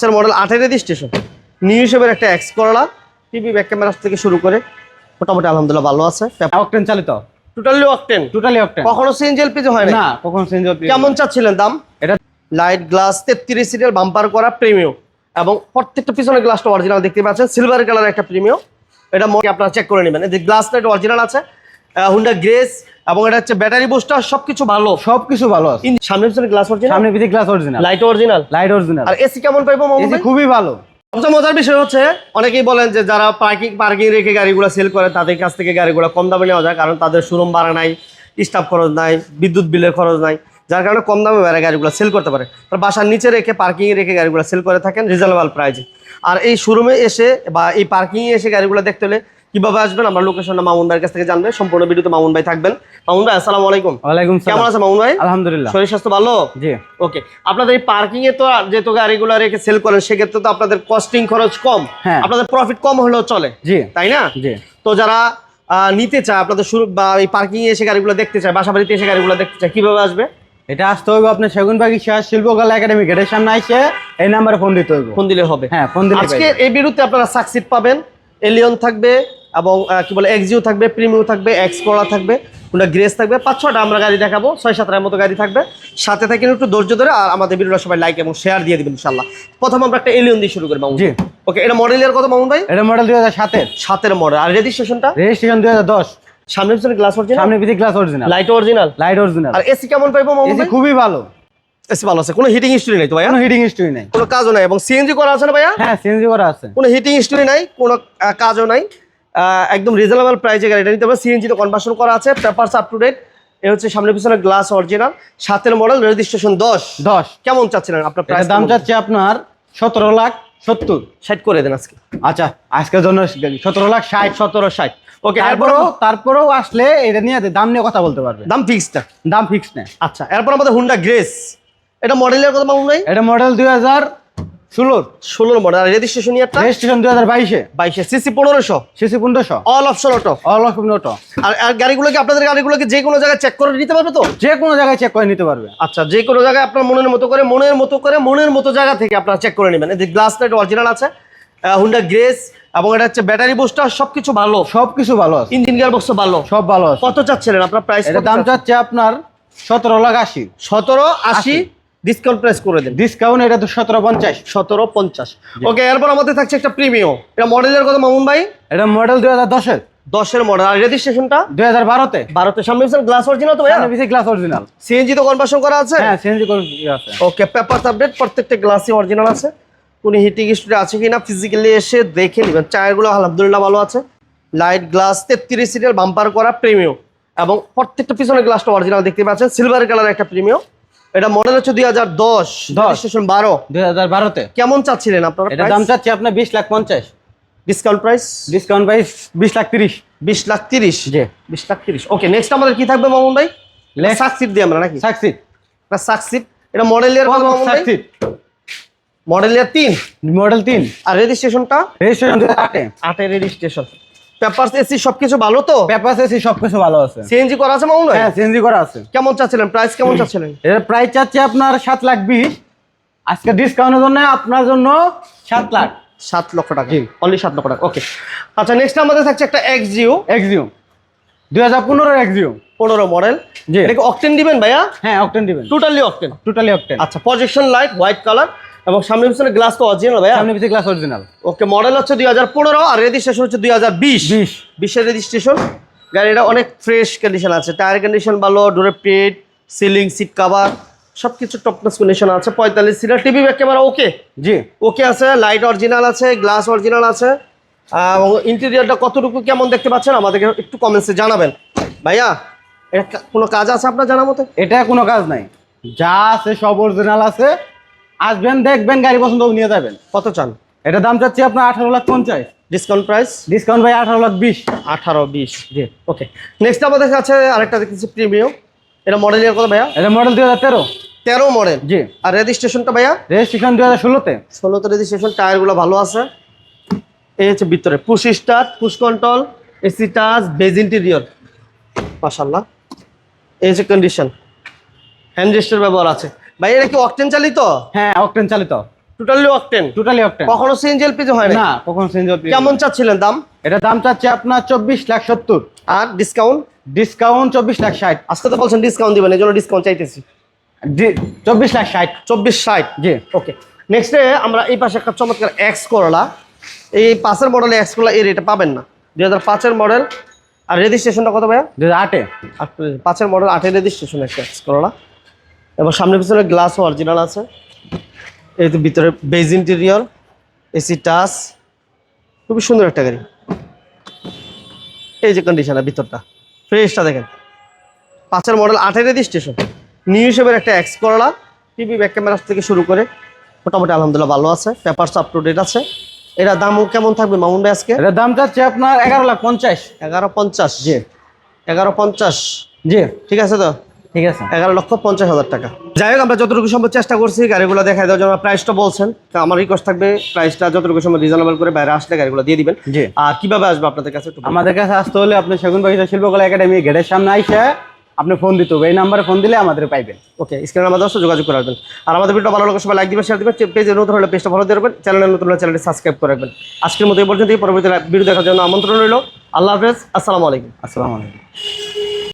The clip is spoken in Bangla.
স্যার মডেল আটের রেজিস্ট্রেশন নিউ হিসেবের একটা X Corolla TV back camera থেকে শুরু করে মোটামুটি আলহামদুলিল্লাহ ভালো আছে। অকটেন চালিত? টোটালি অকটেন টোটালি অকটেন কখনো সিএনজি এলপিজি হয় না না কখন চেঞ্জ হতে কেমন চাচ্ছিলেন দাম? এটা লাইট গ্লাস তেত্রিশ সিটের বাম্পার করা প্রিমিয়াম এবং প্রত্যেকটা পিছনে গ্লাসটা অরিজিনাল দেখতে পাচ্ছেন সিলভার কালার একটা প্রিমিয়াম এটা আপনারা চেক করে নেবেন। এই যে গ্লাসটা এটা অরিজিনাল আছে হুন্ডা গ্রেস এবং এটা হচ্ছে ব্যাটারি বুস্টার সবকিছু ভালো। সবকিছু ভালো আছে। সামনে পিছনে গ্লাস অরিজিনাল সামনে পিছে glass original light original light original আর এসি কেমন পাইবো এসি খুবই ভালো। সবচেয়ে মজার বিষয় হচ্ছে অনেকেই বলেন যে যারা পার্কিং পার্কিং রেখে গাড়িগুলো সেল করে তাদের কাছ থেকে গাড়িগুলো কম দামে নেওয়া যায় কারণ তাদের শোরুম ভাড়া নাই স্টাফ খরচ নাই বিদ্যুৎ বিলের খরচ নাই যার কারণে কম দামে বেড়ে গাড়িগুলো সেল করতে পারে। তার বাসার নিচে রেখে পার্কিংয়ে রেখে গাড়িগুলো সেল করে থাকেন রিজনেবল প্রাইজে আর এই শোরুমে এসে বা এই পার্কিংয়ে এসে গাড়িগুলো দেখতে হলে কীভাবে আসবেন? আমরা লোকেশনটা মামুন ভাইয়ের কাছ থেকে জানবেন সম্পূর্ণ ভিডিওতে মামুন ভাই থাকবেন। মামুন ভাই আসসালামু আলাইকুম। ওয়ালাইকুম কেমন সালাম। আছে মামুন ভাই? আলহামদুলিল্লাহ। শরীর স্বাস্থ্য ভালো? জি। ওকে আপনাদের এই পার্কিং এ তো যেহেতু গাড়িগুলো রেখে সেল করেন সেক্ষেত্রে তো আপনাদের কস্টিং খরচ কম। হ্যাঁ। আপনাদের প্রফিট কম হলেও চলে। জি। তাই না? জি। তো যারা নিতে চায় আপনাদের শুরু বা এই পার্কিং এ এসে গাড়িগুলো দেখতে চায় বাসা বাড়িতে এসে গাড়িগুলো দেখতে চায় কীভাবে আসবে? এটা আসতে হবে আপনার সেগুন বাগি শেষ শিল্পকলা একাডেমি গেটের সামনে আইসে এই নাম্বারে ফোন দিতে হইব। ফোন দিলে হবে। হ্যাঁ ফোন দিলে আজকে এই বিরুদ্ধে আপনারা সাকসিড পাবেন। এলিয়ন থাকবে এবং কি বলে এক্সিও থাকবে প্রিমিও থাকবে এক্স থাকবে কোনটা গ্রেস থাকবে পাঁচ ছটা আমরা গাড়ি দেখাবো ছয় সাতটার মতো গাড়ি থাকবে। সাথে থাকেন একটু ধৈর্য ধরে আর আমাদের ভিডিওটা সবাই লাইক এবং শেয়ার দিয়ে দিবেন ইনশাল্লাহ প্রথম আমরা একটা এলিয়ন দিয়ে শুরু করি মামুন। জি। ওকে এটা মডেলের কত মামুন ভাই? এটা মডেল দুই হাজার সাতের। সাতের মডেল আর রেজিস্ট্রেশনটা রেজিস্ট্রেশন দুই হাজার দশ। সামনে পিছনে গ্লাস অরিজিনাল সামনে পিছে glass original light original light original আর এসি কেমন পাইবো মামুন ভাই? খুবই ভালো। এসি ভালো আছে। কোনো হিটিং হিস্টরি নাই তো ভাইয়া? কোনো হিটিং হিস্ট্রি নেই। কোনো কাজও নাই। এবং সিএনজি করা আছে না ভাইয়া? হ্যাঁ সিএনজি করা আছে। কোনো হিটিং হিস্টরি নাই কোনো কাজও নাই। একদম রিজনেবল প্রাইসে গাড়িটা নিতে হবে। সিএনজি তো কনভার্সন করা আছে পেপারস আপ টু ডেট এ হচ্ছে সামনে পিছনে গ্লাস অরিজিনাল সাতের মডেল রেজিস্ট্রেশন দশ। দশ। কেমন চাচ্ছিলেন আপনার প্রাইস দাম চাচ্ছে আপনার সতেরো লাখ সত্তর। সেট করে দেন আজকে। আচ্ছা আজকের জন্য সতেরো লাখ ষাট সতেরো ষাট। ওকে তারপরেও তারপরেও আসলে এটা নিয়ে দাম নিয়ে কথা বলতে পারবে। দাম ফিক্সড দাম ফিক্স নেই। আচ্ছা এরপর আমাদের হুন্ডা গ্রেস এটা মডেলের কথা মামুন ভাই। এটা মডেল দুই হাজার ষোলোর। ষোলোর মডেল আর রেজিস্ট্রেশন ইয়ারটা রেজিস্ট্রেশন দুই হাজার বাইশে। বাইশে। সিসি পনেরোশো? সিসি পনেরোশো। অল অপশন অটো অল অফ নোটো আর আর গাড়িগুলোকে আপনাদের গাড়িগুলোকে যে কোনো জায়গায় চেক করে নিতে পারবে তো? যে কোনো জায়গায় চেক করে নিতে পারবে। আচ্ছা যে কোনো জায়গায় আপনার মনের মতো করে মনের মতো করে মনের মতো জায়গা থেকে আপনারা চেক করে নেবেন। এই যে গ্লাস লাইট অরিজিনাল আছে হুন্ডা গ্রেস এবং এটা হচ্ছে ব্যাটারি বুস্টার সবকিছু ভালো। সব কিছু ভালো আছে। ইঞ্জিন গিয়ার বক্স ভালো। সব ভালো আছে। কত চাচ্ছিলেন? আপনার প্রাইস দাম চাচ্ছে আপনার সতেরো লাখ আশি। সতেরো আশি। ডিসকাউন্ট প্রাইস করে দেন। ডিসকাউন্ট এটা তো সতেরো পঞ্চাশ। সতেরো পঞ্চাশ। ওকে এরপর আমাদের থাকছে একটা প্রিমিয়াম এটা মডেলের কথা মামুন ভাই? এটা মডেল দুই হাজার দশের। দশের মডেল আর রেজিস্ট্রেশনটা দুই হাজার বারোতে। ভারতের সামনে গ্লাস অরিজিনাল তো ভাইয়া? গ্লাস অরিজিনাল সিএনজি তো কনভার্সন করা আছে? হ্যাঁ সিএনজি আছে। ওকে পেপার আপডেট প্রত্যেকটা গ্লাসই অরিজিনাল আছে। কোনো হিটিং হিস্ট্রি আছে কিনা ফিজিক্যালি এসে দেখে নেবেন। টায়ারগুলো আলহামদুলিল্লাহ ভালো আছে। লাইট গ্লাস তেত্রিশ সিটের বাম্পার করা প্রিমিয়াম এবং প্রত্যেকটা পিছনে গ্লাসটা অরিজিনাল দেখতে পাচ্ছেন। সিলভার কালার একটা প্রিমিয়াম এটা মডেল হচ্ছে দুই হাজার দশ। রেজিস্ট্রেশন বারো। দুই হাজার বারোতে। কেমন চাচ্ছিলেন আপনারা এটা দাম চাচ্ছে আপনার বিশ লাখ পঞ্চাশ। ডিসকাউন্ট প্রাইস ডিসকাউন্ট প্রাইস বিশ লাখ তিরিশ। বিশ লাখ তিরিশ। জি। বিশ লাখ তিরিশ। ওকে নেক্সট আমাদের কি থাকবে মামুন ভাই? সাকসিট দিই আমরা নাকি? সাকসিট সাকসিট এটা মডেল ইয়ার সাকসিট মডেল ইয়ার তিন। মডেল তিন। আর রেজিস্ট্রেশনটা রেজিস্ট্রেশন আটে। আটের রেজিস্ট্রেশন পেপারস এসি সবকিছু ভালো তো? পেপার এসি সব কিছু ভালো আছে। সিএনজি করা আছে মামুন হ্যাঁ সিএনজি করা আছে। কেমন চাচ্ছিলেন? প্রাইস কেমন চাচ্ছিলেন? এর প্রাইস চাচ্ছে আপনার সাত লাখ বিশ। আজকে ডিসকাউন্টের জন্য আপনার জন্য সাত লাখ। সাত লক্ষ টাকা। অনলি সাত লক্ষ টাকা। ওকে আচ্ছা নেক্সট আমাদের থাকছে একটা এক্স জিও এক্সিও দুই হাজার পনেরো এক্সিও পনেরো মডেল জি। এটাকে অকটেন দিবেন ভাইয়া? হ্যাঁ অকটেন দিবেন। টোটালি অকটেন টোটালি অকটেন আচ্ছা প্রজেকশন লাইট হোয়াইট কালার এবং সামনে পিছনে গ্লাস তো অরিজিনাল ভাই সামনে পিছিয়ে গ্লাস অরিজিনাল ওকে মডেল হচ্ছে দুই হাজার পনেরো আর রেজিস্ট্রেশন হচ্ছে দুই হাজার বিশ। বিশ। বিশের রেজিস্ট্রেশন গাড়িটা অনেক ফ্রেশ কন্ডিশন আছে। টায়ার কন্ডিশন ভালো ডোরের পেট সিলিং সিট কাভার সব কিছু টপনেস কন্ডিশন আছে। পঁয়তাল্লিশ seater TV back camera okay জি। ওকে আছে লাইট অরিজিনাল আছে গ্লাস অরিজিনাল আছে। এবং ইন্টেরিয়রটা কতটুকু কেমন দেখতে পাচ্ছেন আমাদেরকে একটু কমেন্টসে জানাবেন। ভাইয়া এটা কোনো কাজ আছে আপনার জানা মতে? এটা কোনো কাজ নাই। যা আছে সব অরিজিনাল আছে। আসবেন দেখবেন গাড়ি পছন্দ নিয়ে যাবেন। কত চান? এটা দাম চাচ্ছি আপনার আঠারো লাখ পঞ্চাশ। ডিসকাউন্ট প্রাইস ডিসকাউন্ট ভাই আঠারো লাখ বিশ। আঠারো বিশ। জি। ওকে নেক্সট আমাদের কাছে আরেকটা দেখতেছি প্রিমিয়াম এটা মডেল ইয়ার কত ভাইয়া? এটা মডেল দুই হাজার তেরো। তেরো মডেল জি। আর রেজিস্ট্রেশনটা ভাইয়া? রেজিস্ট্রেশন দুই হাজার ষোলোতে। ষোলোতে রেজিস্ট্রেশন টায়ারগুলো ভালো আছে। এই হচ্ছে ভিতরে। Push start push control AC touch beige interior মাশাল্লাহ এই হচ্ছে কন্ডিশন হ্যান্ড রেস্টের ব্যবহার আছে। ভাই এটা কি অকটেন চালিত? হ্যাঁ অকটেন চালিত। টোটালি অকটেন টোটালি অকটেন কখনো সিএনজি এলপিজি হয় না কখনো চেঞ্জ হতে কেমন চাচ্ছিলেন দাম? এটা দাম চাচ্ছে আপনার চব্বিশ লাখ সত্তর। আর ডিসকাউন্ট ডিসকাউন্ট চব্বিশ লাখ ষাট। আজকে তো বলছেন ডিসকাউন্ট দিবেন এই জন্য ডিসকাউন্ট চাইতেছি। চব্বিশ লাখ ষাট। চব্বিশ ষাট? জি। ওকে নেক্সটে আমরা এই পাশে একটা চমৎকার এক্স করলা এই পাঁচের মডেলে এক্স করলা এই রেটে পাবেন না। দুই হাজার পাঁচের মডেল আর রেজিস্ট্রেশনটা কত ভাইয়া? দু হাজার আটে। আট পাঁচের মডেল আটের রেজিস্ট্রেশন একটা এক্স করলা এবং সামনে পিছনে গ্লাস অরিজিনাল আছে। এই তো ভিতরে বেজ ইন্টেরিয়র এসি টাচ খুবই সুন্দর একটা গাড়ি। এই যে কন্ডিশনের ভিতরটা ফ্রেশটা দেখেন। পাঁচের মডেল আটের রেজিস্ট্রেশন নিউ হিসেবের একটা X Corolla TV back camera থেকে শুরু করে মোটামুটি আলহামদুলিল্লাহ ভালো আছে পেপারস আপ টু ডেট আছে। এটা দামও কেমন থাকবে মামুন ভাই আজকে? এটার দাম চাচ্ছে আপনার এগারো লাখ পঞ্চাশ। এগারো পঞ্চাশ। জি। এগারো পঞ্চাশ। জি। ঠিক আছে তো? ঠিক আছে। এগারো লক্ষ পঞ্চাশ হাজার টাকা। যাই হোক আমরা যতটুকু সম্ভব চেষ্টা করছি গাড়িগুলো দেখাই দেওয়ার জন্য। প্রাইসটা বলছেন তো আমার রিকোয়েস্ট থাকবে প্রাইসটা যতটুকু সম্ভব রিজনেবল করে বাইরে আসলে গাড়িগুলো দিয়ে দিবেন। জি। আর কীভাবে আসবে আপনাদের কাছে আমাদের কাছে আসতে হলে আপনি সেগুন বাগিচা শিল্পকলা একাডেমি গেটের সামনে আইসে আপনি ফোন দিতে হবে। এই নাম্বারে ফোন দিলে আমাদের পাইবেন। ওকে স্ক্রিনে আমাদের অবশ্যই যোগাযোগ করে রাখবেন। আর আমাদের ভিডিও ভালো লাগলে সবাই লাইক দিবেন শেয়ার দিবেন পেজে নতুন হলে পেজটা ফলো দিয়ে রাখবেন চ্যানেলে নতুন হলে চ্যানেলটি সাবস্ক্রাইব করে রাখবেন। আজকের মতো এই পর্যন্ত পরবর্তী ভিডিও দেখার জন্য আমন্ত্রণ রইল। আল্লাহ হাফেজ আসসালামু আলাইকুম। আসসালামু আলাইকুম।